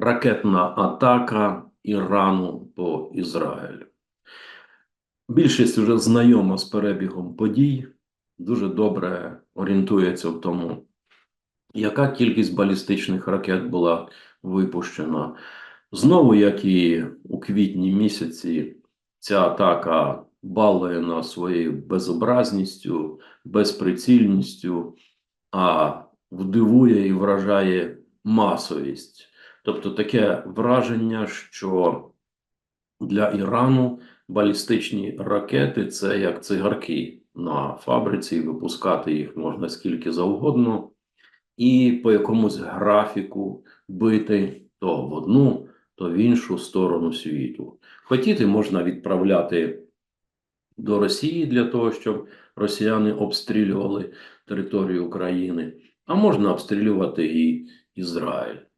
ракетна атака Ірану по Ізраїлю. Більшість вже знайома з перебігом подій, дуже добре орієнтується в тому, яка кількість балістичних ракет була випущена. Знову, як і у квітні місяці, ця атака балує нас своєю безобразністю, безприцільністю, а вдивує і вражає масовість. Тобто таке враження, що для Ірану балістичні ракети це як цигарки на фабриці, випускати їх можна скільки завгодно, і по якомусь графіку бити то в одну, то в іншу сторону світу. Хотіти можна відправляти до Росії для того, щоб росіяни обстрілювали територію України, а можна обстрілювати і Ізраїль.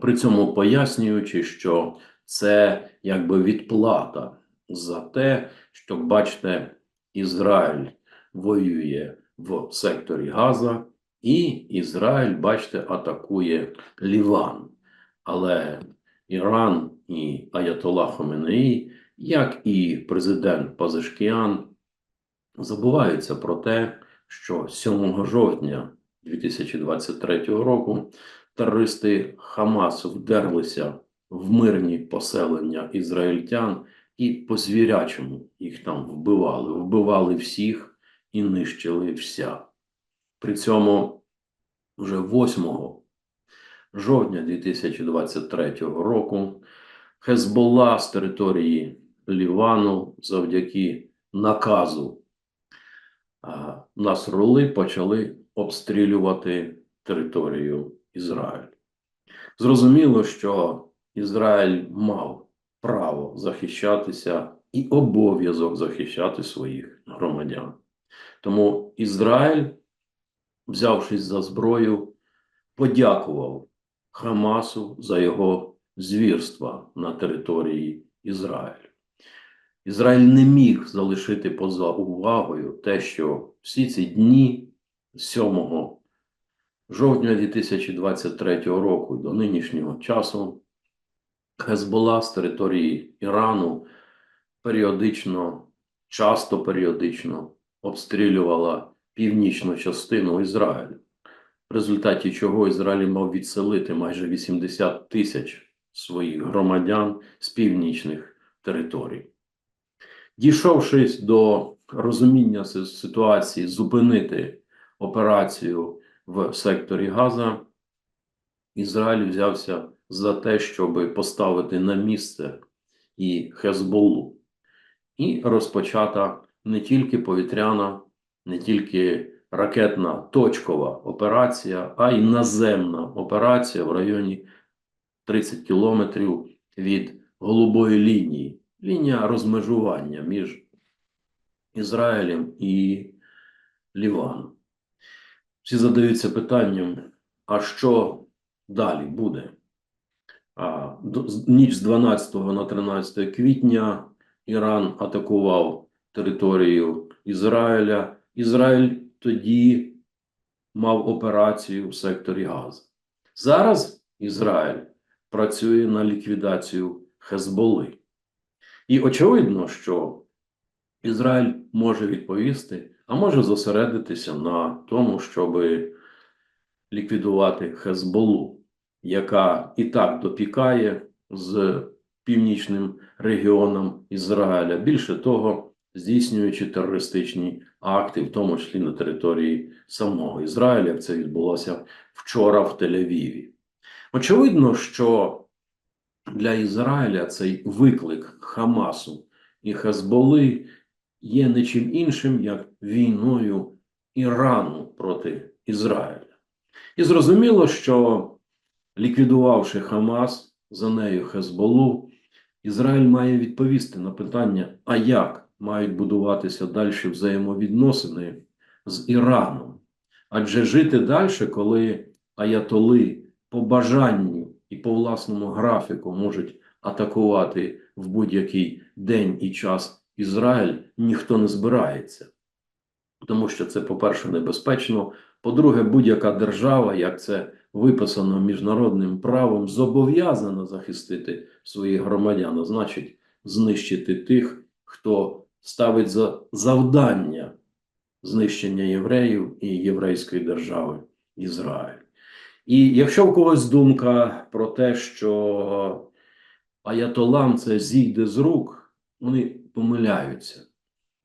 При цьому пояснюючи, що це якби відплата за те, що, бачите, Ізраїль воює в секторі Газа, і Ізраїль, бачите, атакує Ліван. Але Іран і Аятолла Хоменеї, як і президент Пазишкіан, забуваються про те, що 7 жовтня 2023 року терористи Хамас вдерлися в мирні поселення ізраїльтян і по звірячому їх там вбивали. Вбивали всіх і нищили вся. При цьому вже 8 жовтня 2023 року Хезболла з території Лівану завдяки наказу а, Насрули почали обстрілювати територію Ізраїлю. Зрозуміло, що Ізраїль мав право захищатися і обов'язок захищати своїх громадян. Тому Ізраїль, взявшись за зброю, подякував Хамасу за його звірства на території Ізраїлю. Ізраїль не міг залишити поза увагою те, що всі ці дні 7 жовтня 2023 року до нинішнього часу Хезбола з території Ірану періодично, часто періодично обстрілювала північну частину Ізраїлю, в результаті чого Ізраїль мав відселити майже 80 тисяч своїх громадян з північних територій. Дійшовшись до розуміння ситуації, зупинити операцію в секторі Газа, Ізраїль взявся за те, щоб поставити на місце і Хезболлу. І розпочата не тільки повітряна, не тільки ракетна точкова операція, а й наземна операція в районі 30 кілометрів від голубої лінії. Лінія розмежування між Ізраїлем і Ліваном. Всі задаються питанням, а що далі буде? А, ніч з 12 на 13 квітня Іран атакував територію Ізраїля. Ізраїль тоді мав операцію в секторі Газа. Зараз Ізраїль працює на ліквідацію Хезболи. І очевидно, що Ізраїль може відповісти, а може зосередитися на тому, щоб ліквідувати Хезболу, яка і так допікає з північним регіоном Ізраїля. Більше того, здійснюючи терористичні акти, в тому числі на території самого Ізраїля, як це відбулося вчора в Тель-Авіві. Очевидно, що для Ізраїля цей виклик Хамасу і Хезболи є не чим іншим, як війною Ірану проти Ізраїля. І зрозуміло, що ліквідувавши Хамас, за нею Хезболу, Ізраїль має відповісти на питання, а як мають будуватися далі взаємовідносини з Іраном. Адже жити далі, коли аятоли по бажанню і по власному графіку можуть атакувати в будь-який день і час Ізраїль, ніхто не збирається. Тому що це, по-перше, небезпечно. По-друге, будь-яка держава, як це виписано міжнародним правом, зобов'язана захистити своїх громадян, а значить, знищити тих, хто ставить за завдання знищення євреїв і єврейської держави Ізраїль. І якщо в когось думка про те, що Аятолам це зійде з рук, вони помиляються.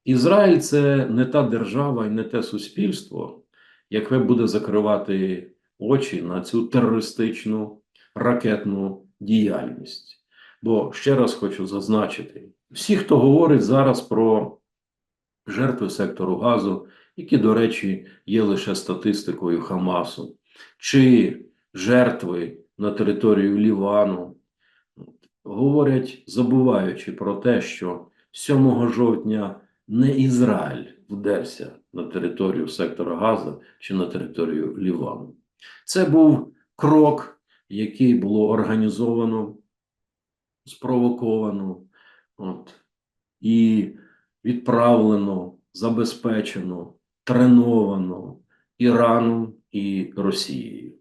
Ізраїль це не та держава і не те суспільство, яке буде закривати очі на цю терористичну ракетну діяльність. Бо ще раз хочу зазначити: всі, хто говорить зараз про жертви сектору газу, які, до речі, є лише статистикою Хамасу, чи жертви на територію Лівану, говорять, забуваючи про те, що 7 жовтня не Ізраїль вдерся на територію сектора Газа чи на територію Лівану. Це був крок, який було організовано, спровоковано от, і відправлено, забезпечено, треновано Іраном і Росією.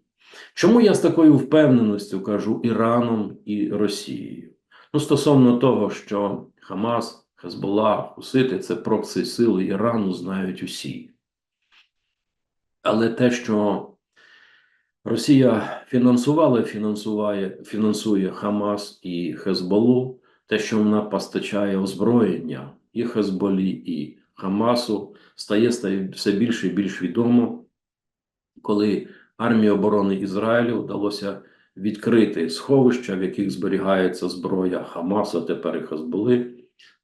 Чому я з такою впевненістю кажу Іраном і Росією? Ну, стосовно того, що Хамас, Хезболла, Хусити це прокси сили Ірану знають усі. Але те, що Росія фінансувала фінансує, фінансує Хамас і Хезболу, те, що вона постачає озброєння і Хезболі, і Хамасу, стає, стає все більше і більш відомо, коли армії оборони Ізраїлю вдалося відкрити сховища, в яких зберігається зброя Хамаса, тепер і Хезболи,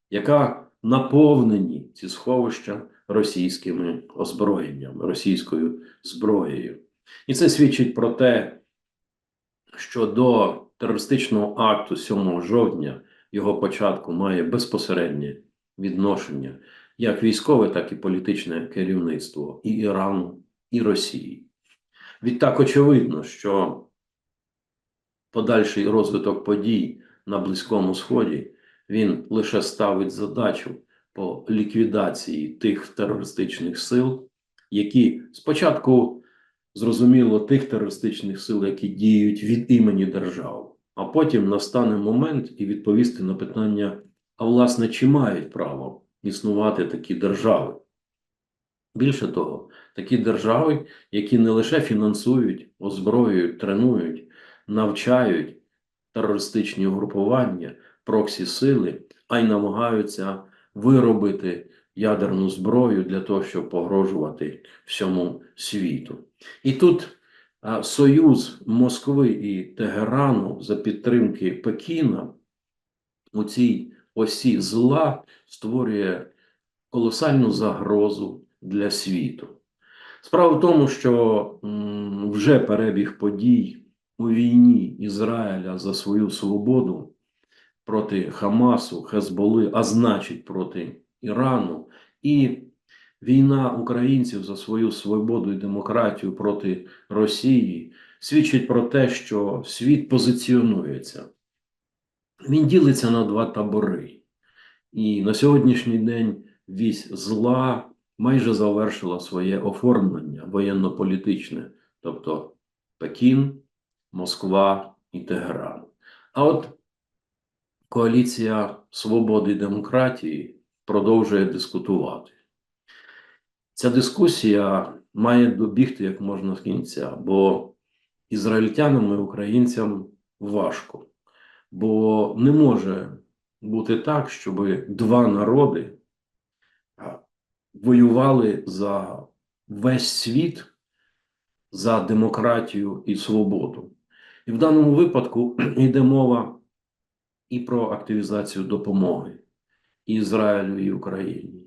яка наповнені ці сховища російськими озброєннями, російською зброєю. І це свідчить про те, що до терористичного акту 7 жовтня його початку має безпосереднє відношення як військове, так і політичне керівництво і Ірану, і Росії. Відтак очевидно, що подальший розвиток подій на Близькому Сході він лише ставить задачу по ліквідації тих терористичних сил, які спочатку зрозуміло тих терористичних сил, які діють від імені держав, а потім настане момент і відповісти на питання: а власне, чи мають право існувати такі держави? Більше того, такі держави, які не лише фінансують, озброюють, тренують, навчають терористичні угрупування, проксі сили, а й намагаються виробити ядерну зброю для того, щоб погрожувати всьому світу. І тут союз Москви і Тегерану за підтримки Пекіна у цій осі зла створює колосальну загрозу для світу. Справа в тому, що вже перебіг подій у війні Ізраїля за свою свободу проти Хамасу, Хезболи, а значить проти Ірану, і війна українців за свою свободу і демократію проти Росії свідчить про те, що світ позиціонується. Він ділиться на два табори. І на сьогоднішній день вісь зла майже завершила своє оформлення воєнно-політичне, тобто Пекін, Москва і Тегеран. А от коаліція свободи і демократії продовжує дискутувати. Ця дискусія має добігти як можна з кінця, бо ізраїльтянам і українцям важко, бо не може бути так, щоб два народи воювали за весь світ, за демократію і свободу. І в даному випадку йде мова і про активізацію допомоги Ізраїлю і Україні,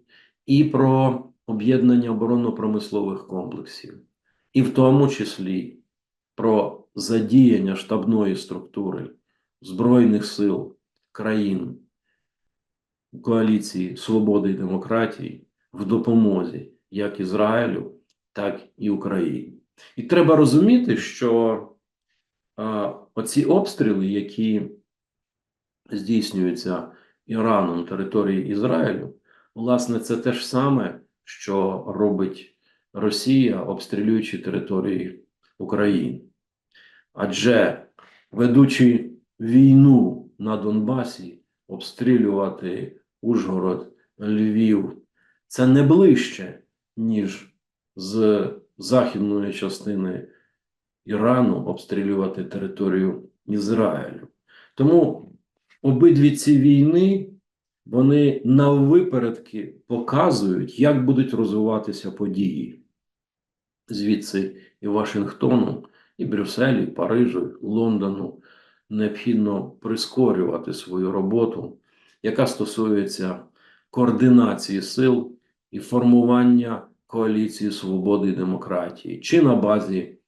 і про об'єднання оборонно-промислових комплексів, і в тому числі про задіяння штабної структури Збройних сил країн коаліції свободи і демократії в допомозі як Ізраїлю, так і Україні. І треба розуміти, що а, оці обстріли, які здійснюються Іраном території Ізраїлю, власне, це те ж саме, що робить Росія, обстрілюючи території України. Адже ведучи війну на Донбасі, обстрілювати Ужгород, Львів, це не ближче, ніж з західної частини Ірану обстрілювати територію Ізраїлю. Тому обидві ці війни вони наввипередки показують, як будуть розвиватися події. Звідси і Вашингтону, і Брюсселі, і Парижу, Лондону необхідно прискорювати свою роботу, яка стосується координації сил і формування коаліції свободи і демократії, чи на базі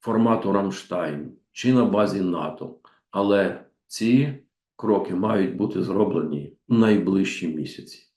формату Рамштайн, чи на базі НАТО. Але ці кроки мають бути зроблені в найближчі місяці.